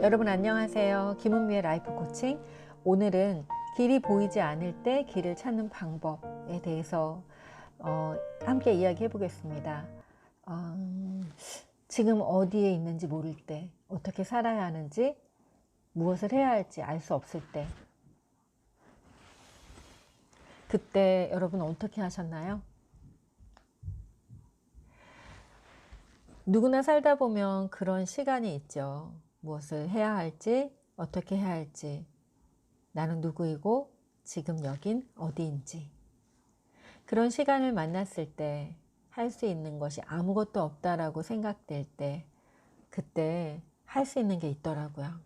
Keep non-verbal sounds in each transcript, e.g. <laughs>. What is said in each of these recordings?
여러분 안녕하세요. 김은미의 라이프 코칭. 오늘은 길이 보이지 않을 때 길을 찾는 방법에 대해서 어, 함께 이야기해 보겠습니다. 어, 지금 어디에 있는지 모를 때, 어떻게 살아야 하는지, 무엇을 해야 할지 알 수 없을 때, 그때 여러분 어떻게 하셨나요? 누구나 살다 보면 그런 시간이 있죠. 무엇을 해야 할지, 어떻게 해야 할지, 나는 누구이고 지금 여긴 어디인지. 그런 시간을 만났을 때 할 수 있는 것이 아무것도 없다라고 생각될 때, 그때 할 수 있는 게 있더라고요.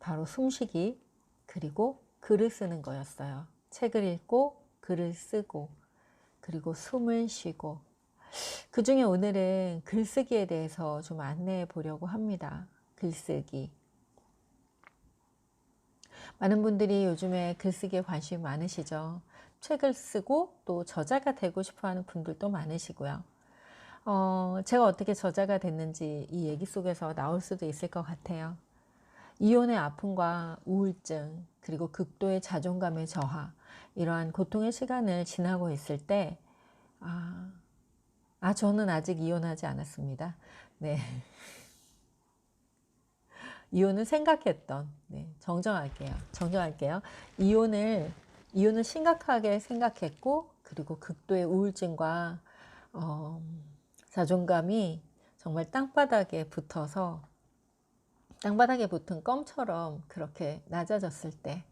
바로 숨쉬기, 그리고 글을 쓰는 거였어요. 책을 읽고, 글을 쓰고, 그리고 숨을 쉬고, 그 중에 오늘은 글쓰기에 대해서 좀 안내해 보려고 합니다. 글쓰기. 많은 분들이 요즘에 글쓰기에 관심이 많으시죠. 책을 쓰고 또 저자가 되고 싶어 하는 분들도 많으시고요. 어, 제가 어떻게 저자가 됐는지 이 얘기 속에서 나올 수도 있을 것 같아요. 이혼의 아픔과 우울증, 그리고 극도의 자존감의 저하, 이러한 고통의 시간을 지나고 있을 때, 아, 아, 저는 아직 이혼하지 않았습니다. 네. <laughs> 이혼을 생각했던, 네, 정정할게요. 정정할게요. 이혼을, 이혼을 심각하게 생각했고, 그리고 극도의 우울증과, 어, 자존감이 정말 땅바닥에 붙어서, 땅바닥에 붙은 껌처럼 그렇게 낮아졌을 때,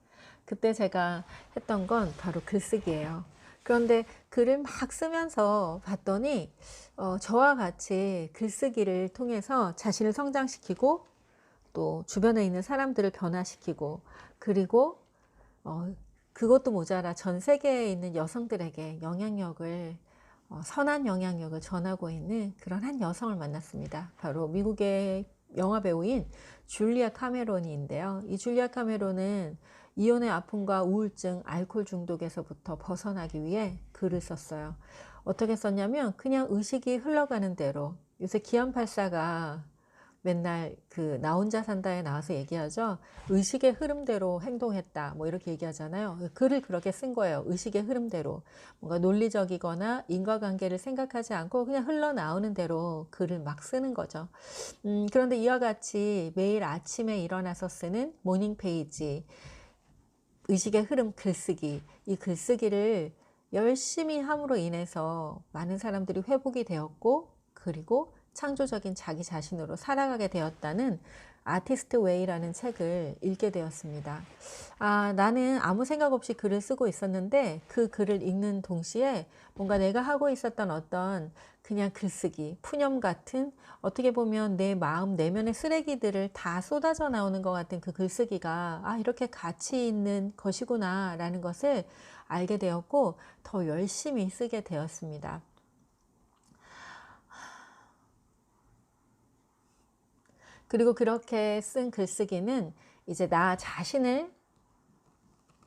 그때 제가 했던 건 바로 글쓰기예요. 그런데 글을 막 쓰면서 봤더니 어, 저와 같이 글쓰기를 통해서 자신을 성장시키고 또 주변에 있는 사람들을 변화시키고 그리고 어, 그것도 모자라 전 세계에 있는 여성들에게 영향력을 어, 선한 영향력을 전하고 있는 그런 한 여성을 만났습니다. 바로 미국의 영화 배우인 줄리아 카메론인데요. 이 줄리아 카메론은 이혼의 아픔과 우울증, 알코올 중독에서부터 벗어나기 위해 글을 썼어요. 어떻게 썼냐면 그냥 의식이 흘러가는 대로 요새 기안84가 맨날 그 나 혼자 산다에 나와서 얘기하죠. 의식의 흐름대로 행동했다. 뭐 이렇게 얘기하잖아요. 글을 그렇게 쓴 거예요. 의식의 흐름대로. 뭔가 논리적이거나 인과관계를 생각하지 않고 그냥 흘러나오는 대로 글을 막 쓰는 거죠. 음, 그런데 이와 같이 매일 아침에 일어나서 쓰는 모닝 페이지, 의식의 흐름 글쓰기, 이 글쓰기를 열심히 함으로 인해서 많은 사람들이 회복이 되었고, 그리고 창조적인 자기 자신으로 살아가게 되었다는 아티스트 웨이라는 책을 읽게 되었습니다. 아, 나는 아무 생각 없이 글을 쓰고 있었는데 그 글을 읽는 동시에 뭔가 내가 하고 있었던 어떤 그냥 글쓰기, 푸념 같은 어떻게 보면 내 마음 내면의 쓰레기들을 다 쏟아져 나오는 것 같은 그 글쓰기가 아, 이렇게 가치 있는 것이구나 라는 것을 알게 되었고 더 열심히 쓰게 되었습니다. 그리고 그렇게 쓴 글쓰기는 이제 나 자신을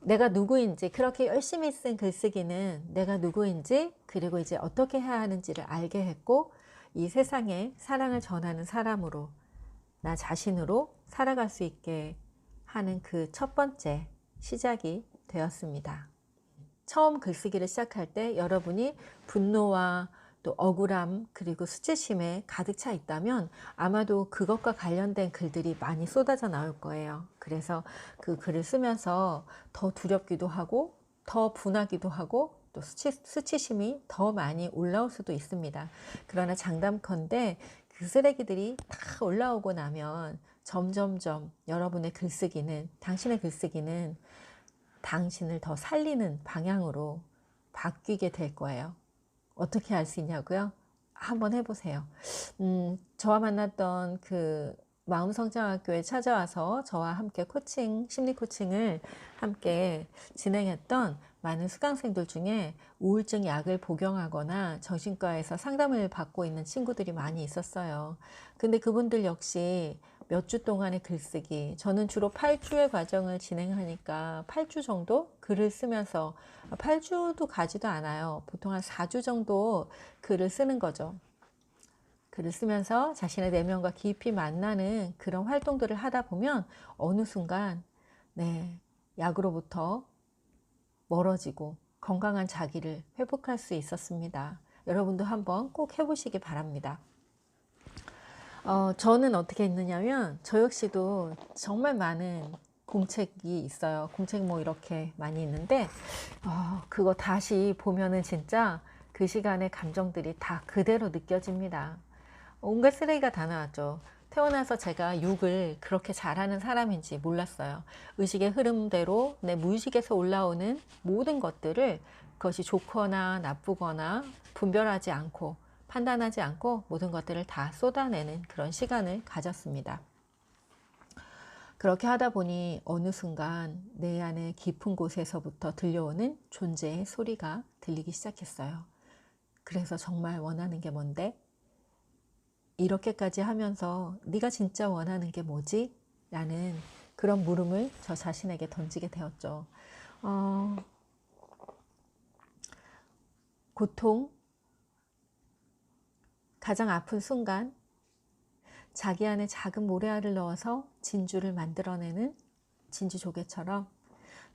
내가 누구인지 그렇게 열심히 쓴 글쓰기는 내가 누구인지 그리고 이제 어떻게 해야 하는지를 알게 했고 이 세상에 사랑을 전하는 사람으로 나 자신으로 살아갈 수 있게 하는 그 첫 번째 시작이 되었습니다. 처음 글쓰기를 시작할 때 여러분이 분노와 또 억울함 그리고 수치심에 가득 차 있다면 아마도 그것과 관련된 글들이 많이 쏟아져 나올 거예요. 그래서 그 글을 쓰면서 더 두렵기도 하고 더 분하기도 하고 또 수치, 수치심이 더 많이 올라올 수도 있습니다. 그러나 장담컨대 그 쓰레기들이 다 올라오고 나면 점점점 여러분의 글쓰기는 당신의 글쓰기는 당신을 더 살리는 방향으로 바뀌게 될 거예요. 어떻게 할수 있냐고요? 한번 해보세요. 음, 저와 만났던 그 마음성장학교에 찾아와서 저와 함께 코칭, 심리 코칭을 함께 진행했던 많은 수강생들 중에 우울증 약을 복용하거나 정신과에서 상담을 받고 있는 친구들이 많이 있었어요. 근데 그분들 역시 몇 주 동안의 글쓰기, 저는 주로 8주의 과정을 진행하니까 8주 정도 글을 쓰면서 8주도 가지도 않아요. 보통 한 4주 정도 글을 쓰는 거죠. 글을 쓰면서 자신의 내면과 깊이 만나는 그런 활동들을 하다 보면 어느 순간 네, 약으로부터 멀어지고 건강한 자기를 회복할 수 있었습니다. 여러분도 한번 꼭 해보시기 바랍니다. 어, 저는 어떻게 했느냐면 저 역시도 정말 많은 공책이 있어요. 공책 뭐 이렇게 많이 있는데 어, 그거 다시 보면은 진짜 그 시간의 감정들이 다 그대로 느껴집니다. 온갖 쓰레기가 다 나왔죠. 태어나서 제가 욕을 그렇게 잘하는 사람인지 몰랐어요. 의식의 흐름대로 내 무의식에서 올라오는 모든 것들을 그것이 좋거나 나쁘거나 분별하지 않고 판단하지 않고 모든 것들을 다 쏟아내는 그런 시간을 가졌습니다. 그렇게 하다 보니 어느 순간 내 안에 깊은 곳에서부터 들려오는 존재의 소리가 들리기 시작했어요. 그래서 정말 원하는 게 뭔데? 이렇게까지 하면서 네가 진짜 원하는 게 뭐지? 라는 그런 물음을 저 자신에게 던지게 되었죠. 어, 고통, 가장 아픈 순간, 자기 안에 작은 모래알을 넣어서 진주를 만들어내는 진주 조개처럼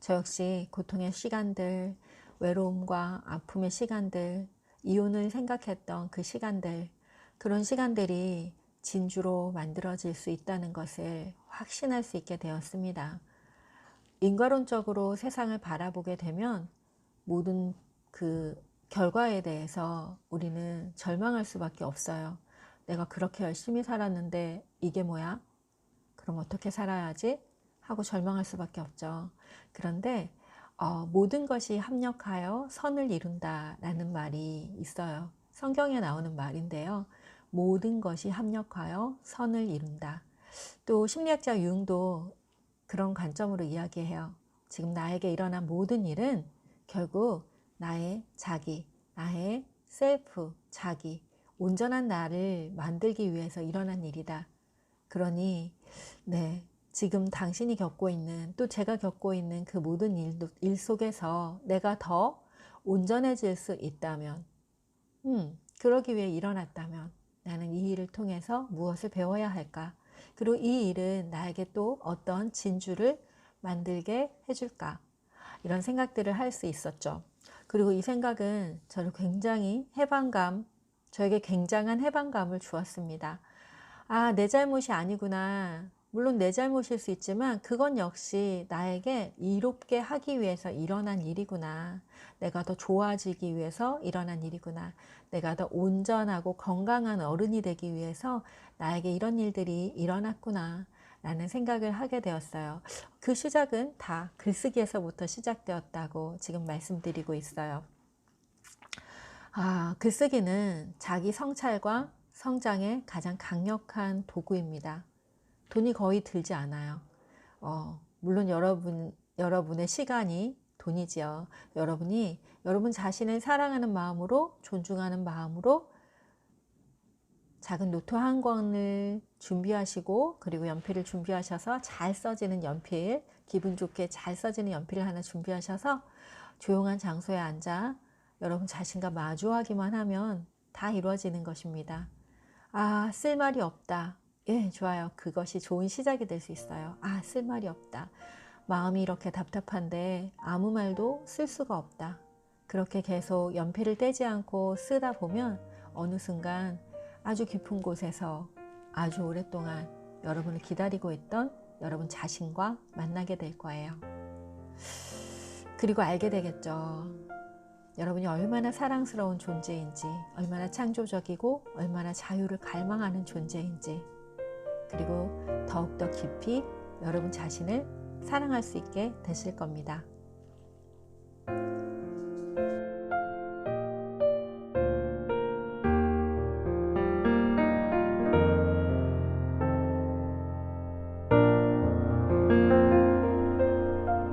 저 역시 고통의 시간들, 외로움과 아픔의 시간들, 이혼을 생각했던 그 시간들, 그런 시간들이 진주로 만들어질 수 있다는 것을 확신할 수 있게 되었습니다. 인과론적으로 세상을 바라보게 되면 모든 그 결과에 대해서 우리는 절망할 수밖에 없어요. 내가 그렇게 열심히 살았는데 이게 뭐야? 그럼 어떻게 살아야지? 하고 절망할 수밖에 없죠. 그런데 어, 모든 것이 합력하여 선을 이룬다라는 말이 있어요. 성경에 나오는 말인데요. 모든 것이 합력하여 선을 이룬다. 또 심리학자 융도 그런 관점으로 이야기해요. 지금 나에게 일어난 모든 일은 결국 나의 자기, 나의 셀프, 자기, 온전한 나를 만들기 위해서 일어난 일이다. 그러니, 네, 지금 당신이 겪고 있는, 또 제가 겪고 있는 그 모든 일, 일 속에서 내가 더 온전해질 수 있다면, 음, 그러기 위해 일어났다면, 나는 이 일을 통해서 무엇을 배워야 할까? 그리고 이 일은 나에게 또 어떤 진주를 만들게 해줄까? 이런 생각들을 할 수 있었죠. 그리고 이 생각은 저를 굉장히 해방감, 저에게 굉장한 해방감을 주었습니다. 아, 내 잘못이 아니구나. 물론 내 잘못일 수 있지만 그건 역시 나에게 이롭게 하기 위해서 일어난 일이구나. 내가 더 좋아지기 위해서 일어난 일이구나. 내가 더 온전하고 건강한 어른이 되기 위해서 나에게 이런 일들이 일어났구나. 라는 생각을 하게 되었어요. 그 시작은 다 글쓰기에서부터 시작되었다고 지금 말씀드리고 있어요. 아, 글쓰기는 자기 성찰과 성장의 가장 강력한 도구입니다. 돈이 거의 들지 않아요. 어, 물론 여러분, 여러분의 시간이 돈이지요. 여러분이 여러분 자신을 사랑하는 마음으로, 존중하는 마음으로 작은 노트 한 권을 준비하시고 그리고 연필을 준비하셔서 잘 써지는 연필, 기분 좋게 잘 써지는 연필을 하나 준비하셔서 조용한 장소에 앉아 여러분 자신과 마주하기만 하면 다 이루어지는 것입니다. 아, 쓸 말이 없다. 예, 좋아요. 그것이 좋은 시작이 될 수 있어요. 아, 쓸 말이 없다. 마음이 이렇게 답답한데 아무 말도 쓸 수가 없다. 그렇게 계속 연필을 떼지 않고 쓰다 보면 어느 순간 아주 깊은 곳에서 아주 오랫동안 여러분을 기다리고 있던 여러분 자신과 만나게 될 거예요. 그리고 알게 되겠죠. 여러분이 얼마나 사랑스러운 존재인지, 얼마나 창조적이고, 얼마나 자유를 갈망하는 존재인지, 그리고 더욱더 깊이 여러분 자신을 사랑할 수 있게 되실 겁니다.